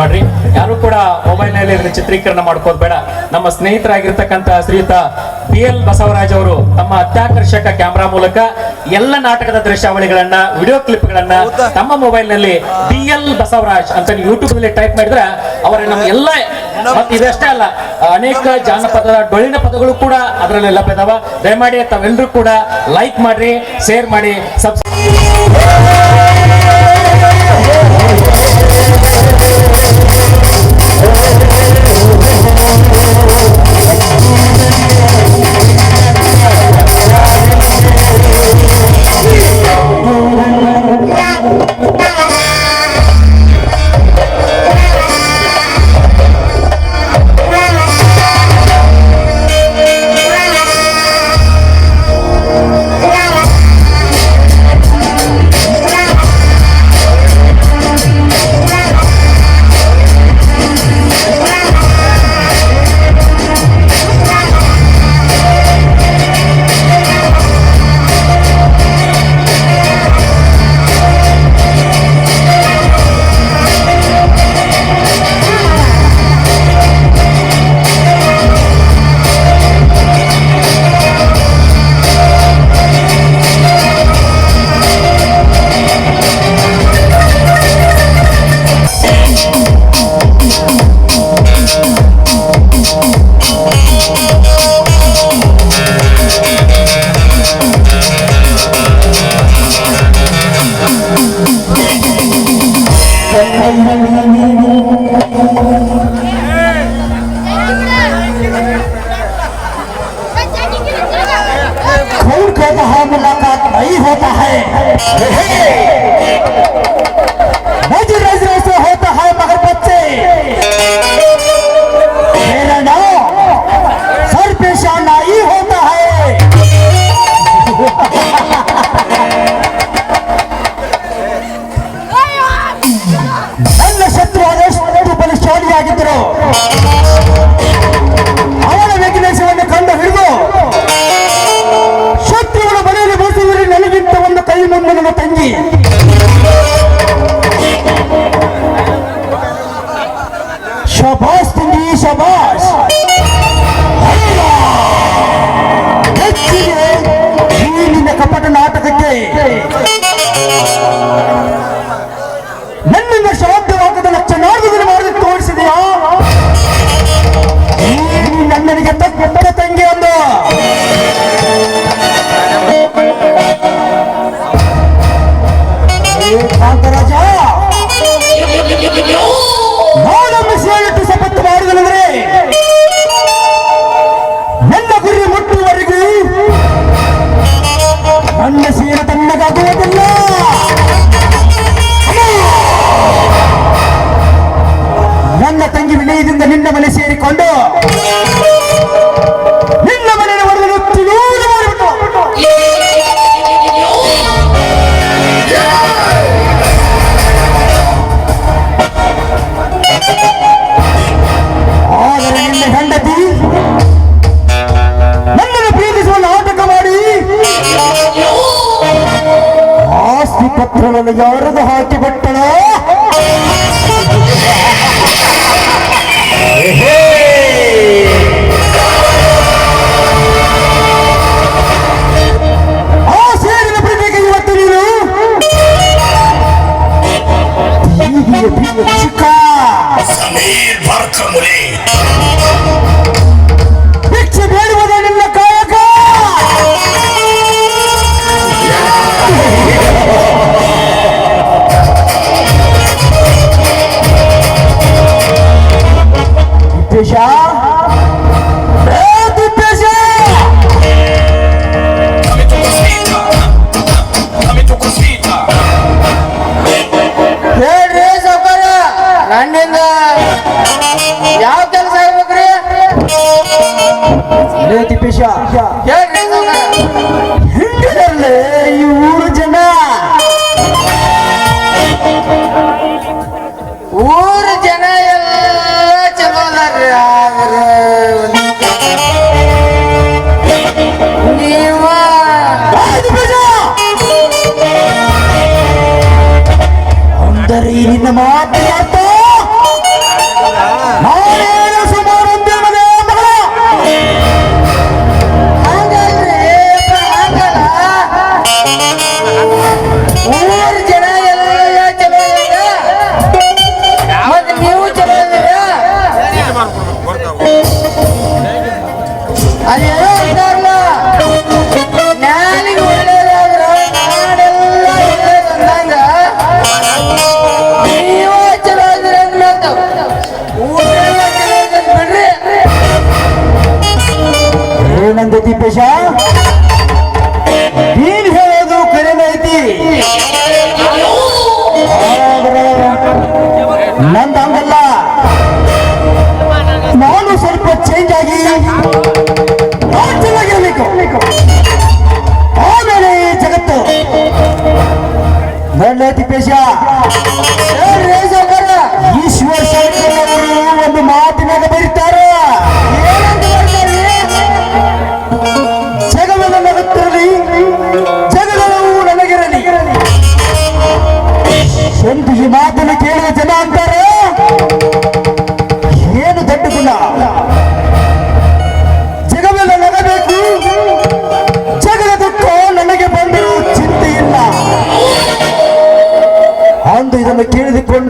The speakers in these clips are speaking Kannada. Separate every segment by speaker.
Speaker 1: ಮಾಡ್ರಿ. ಯಾರು ಕೂಡ ಮೊಬೈಲ್ನಲ್ಲಿ ಚಿತ್ರೀಕರಣ ಮಾಡ್ಕೋದ್ ಬೇಡ. ನಮ್ಮ ಸ್ನೇಹಿತರಾಗಿರ್ತಕ್ಕಂತ ಶ್ರೀಯುತ ಬಿ ಎಲ್ ಬಸವರಾಜ್ ಅವರು ತಮ್ಮ ಅತ್ಯಾಕರ್ಷಕ ಕ್ಯಾಮೆರಾ ಮೂಲಕ ಎಲ್ಲ ನಾಟಕದ ದೃಶ್ಯಾವಳಿಗಳನ್ನ, ವಿಡಿಯೋ ಕ್ಲಿಪ್ ಗಳನ್ನ ತಮ್ಮ ಮೊಬೈಲ್ನಲ್ಲಿ ಬಿ ಎಲ್ ಬಸವರಾಜ್ ಅಂತ ಯೂಟ್ಯೂಬ್ನಲ್ಲಿ ಟೈಪ್ ಮಾಡಿದ್ರೆ ಅವರ ನಮ್ಮ ಎಲ್ಲ ಇದಷ್ಟೇ ಅಲ್ಲ, ಅನೇಕ ಜಾನಪದದ ಡೊಳ್ಳಿನ ಪದಗಳು ಕೂಡ ಅದರಲ್ಲಿ ಲಭ್ಯದವ ದಯಮಾಡಿ ತಾವೆಲ್ಲರೂ ಕೂಡ ಲೈಕ್ ಮಾಡ್ರಿ ಶೇರ್ ಮಾಡಿ ಸಬ್ಸ್
Speaker 2: मुलाकात नहीं होता है। Cuando yo ಅಂದರೆ ಈ ನಿನ್ನ ಮಾತು ಅರ್ಥ
Speaker 3: 天下。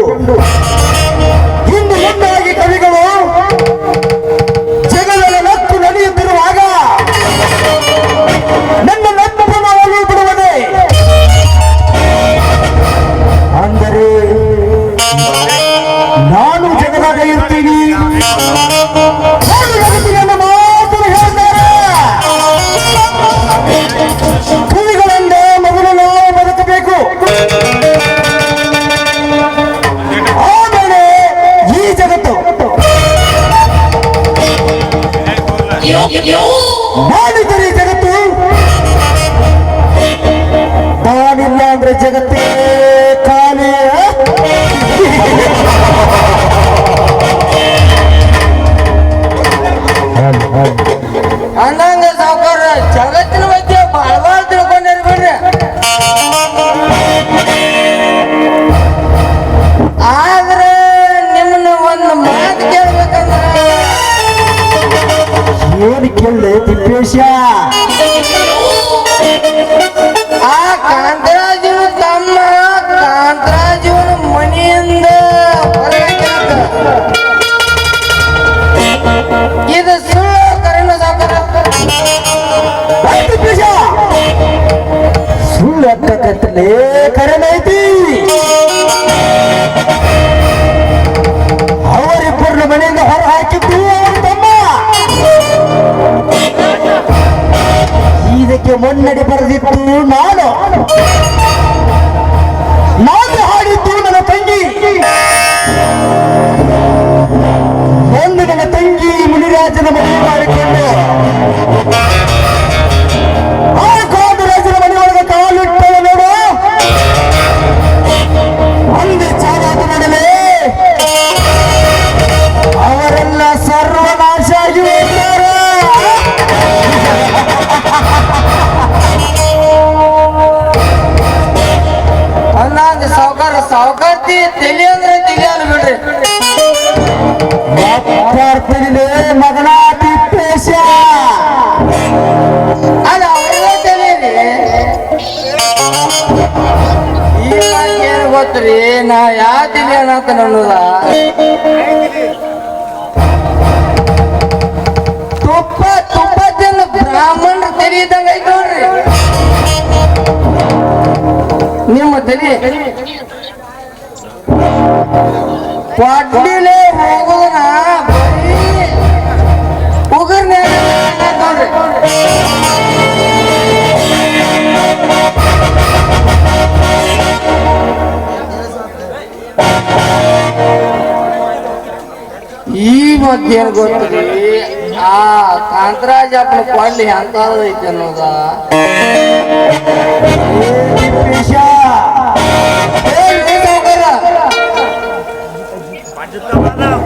Speaker 2: Rumble. Rumble. No! ಲೇ ಕರನೈತಿ ಅವರಿಬ್ಬರನ್ನ ಮನೆಯಿಂದ ಹೊರ ಹಾಕಿದ್ದು ತಮ್ಮ. ಇದಕ್ಕೆ ಮುನ್ನಡೆ ಬರೆದಿತ್ತು
Speaker 3: ನಾ နာယာတိလနာတနလို့သာ ಈ ಮಧ್ಯ ಏನ್ ಗೊತ್ತೀ ಆ ಕಾಂತರಾಜಪ್ಪನ ಕೊಡ್ಲಿ ಅಂತದೈತೆ ಅನ್ನೋದ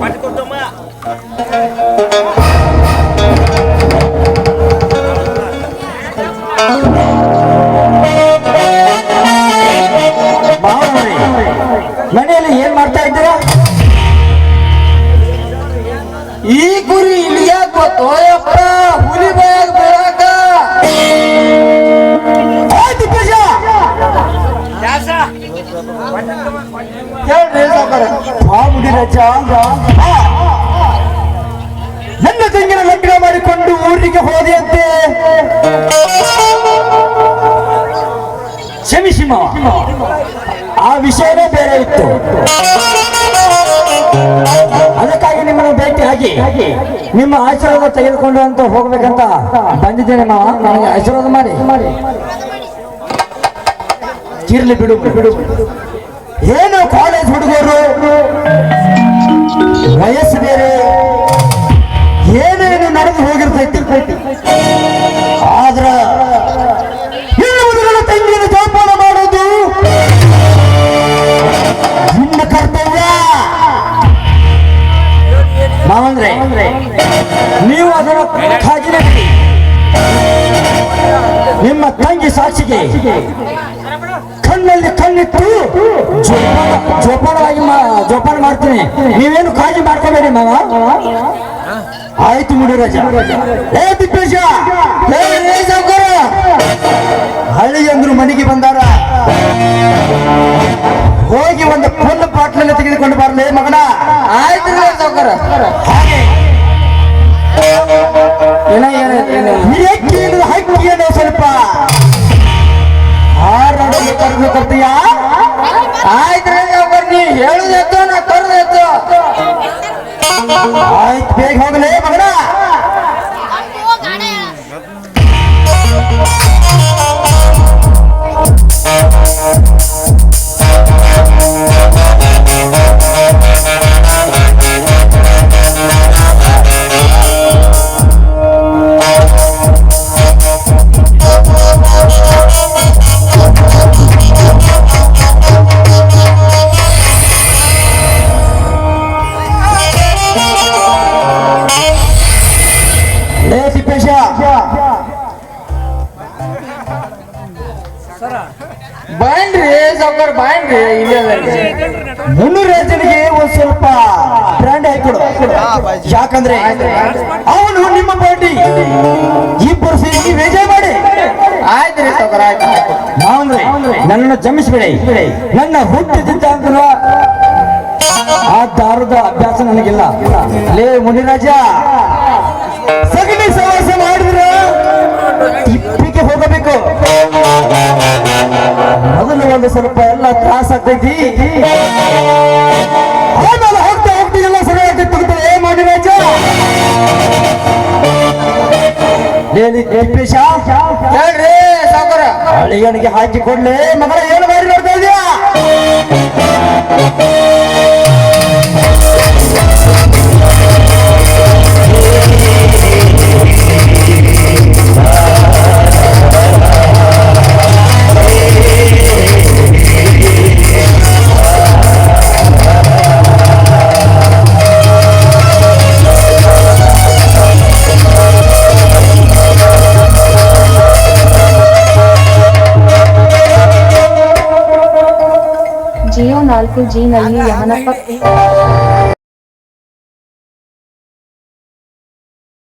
Speaker 2: ಪಂಚ ಊರಿಗೆ ಹೋದೆಯಂತೆ ಕ್ಷಮಿಸಿ ಆ ವಿಷಯವೇ ಬೇರೆ ಇತ್ತು. ಅದಕ್ಕಾಗಿ ನಿಮ್ಮನ್ನು ಆಗಿ ನಿಮ್ಮ ಆಶೀರ್ವಾದ ತೆಗೆದುಕೊಂಡು ಅಂತ ಹೋಗ್ಬೇಕಂತ ಬಂದಿದ್ದೇನೆ ಮಾವ. ನನಗೆ ಆಶೀರ್ವಾದ ಮಾಡಿ. ಇರ್ಲಿ ಬಿಡು. ಬಿಡು ಏನು ಕಾಲೇಜ್ ಹುಡುಗರು? ವಯಸ್ಸು ಬೇರೆ. ಕಣ್ಣಲ್ಲಿ ಕಣ್ಣಿಟ್ಟು ಜೋಪಾನ ಜೋಪಾನವಾಗಿ ಜೋಪಾನ ಮಾಡ್ತೀನಿ. ನೀವೇನು ಕಾಳಜಿ ಮಾಡ್ಕೋಬೇಡಿ ಮಾವ. ಆಯ್ತು ಏ ತಿಪ್ಪೇಶ. ಏ ಸಾವ್ಕಾರ. ಹಳ್ಳಿ ಅಂದ್ರು ಮನೆಗೆ ಬಂದಾರ. ಹೋಗಿ ಒಂದು ಫುಲ್ ಬಾಟ್ಲಲ್ಲಿ ತೆಗೆದುಕೊಂಡು ಬರಲೇ ಮಗನ.
Speaker 3: ಆಯ್ತು ಸಾವ್ಕಾರ.
Speaker 2: ಹಾಗೆ.
Speaker 3: ಏನ ಏನ
Speaker 2: ಹಕ್ಕಿ ಏನೋ ಸ್ವಲ್ಪ ಹಾರಾಡಲು ಕೊಡ್ತೀಯ?
Speaker 3: ಆಯ್ತು ರೀ ಸಾವ್ಕಾರ ನೀ ಹೇಳುದೆತ್ತು ನಾ ತರದೆತ್ತು
Speaker 2: ಆಯ್ತು ಬೇಗ ಹೋಗಲೇ. ಹಾಕೊಡು ಯಾಕಂದ್ರೆ ಅವನು ನಿಮ್ಮ ಪಾರ್ಟಿ ಇಬ್ಬರು ಸೇರಿ ವೇಜ ಮಾಡಿ.
Speaker 3: ಆಯ್ತು
Speaker 2: ನಾವಂದ್ರೆ ನನ್ನನ್ನು ಜಮಿಸ್ಬಿಡಿ. ನನ್ನ ಹುಟ್ಟಿದ್ದ ಆ ದಾರದ ಅಭ್ಯಾಸ ನನಗಿಲ್ಲ. ಲೇ ಮುನಿರಾಜ ಸಗಣಿ ಸವಾಸ ಮಾಡಿದ್ರೆ ತಿಪ್ಪಿಗೆ ಹೋಗಬೇಕು. ಮೊದಲು ಒಂದು ಸ್ವಲ್ಪ ಎಲ್ಲ ತ್ರಾಸ ಆಗ್ತೈತಿ. ಆಮೇಲೆ ಹೋಗ್ತಾ ಹೋಗ್ತಾ ಅಳಿಯನಿಗೆ ಹಾಕಿ ಕೊಡ್ಲೆ. ಮಗಳ ಏನು ಮಾಡಿ ನೋಡ್ತಾ ಇದೀಯಾ?
Speaker 4: ಜಿಯೋ ನಾಲ್ಕು ಜಿನಲ್ಲಿ ಯಮನಪ್ಪ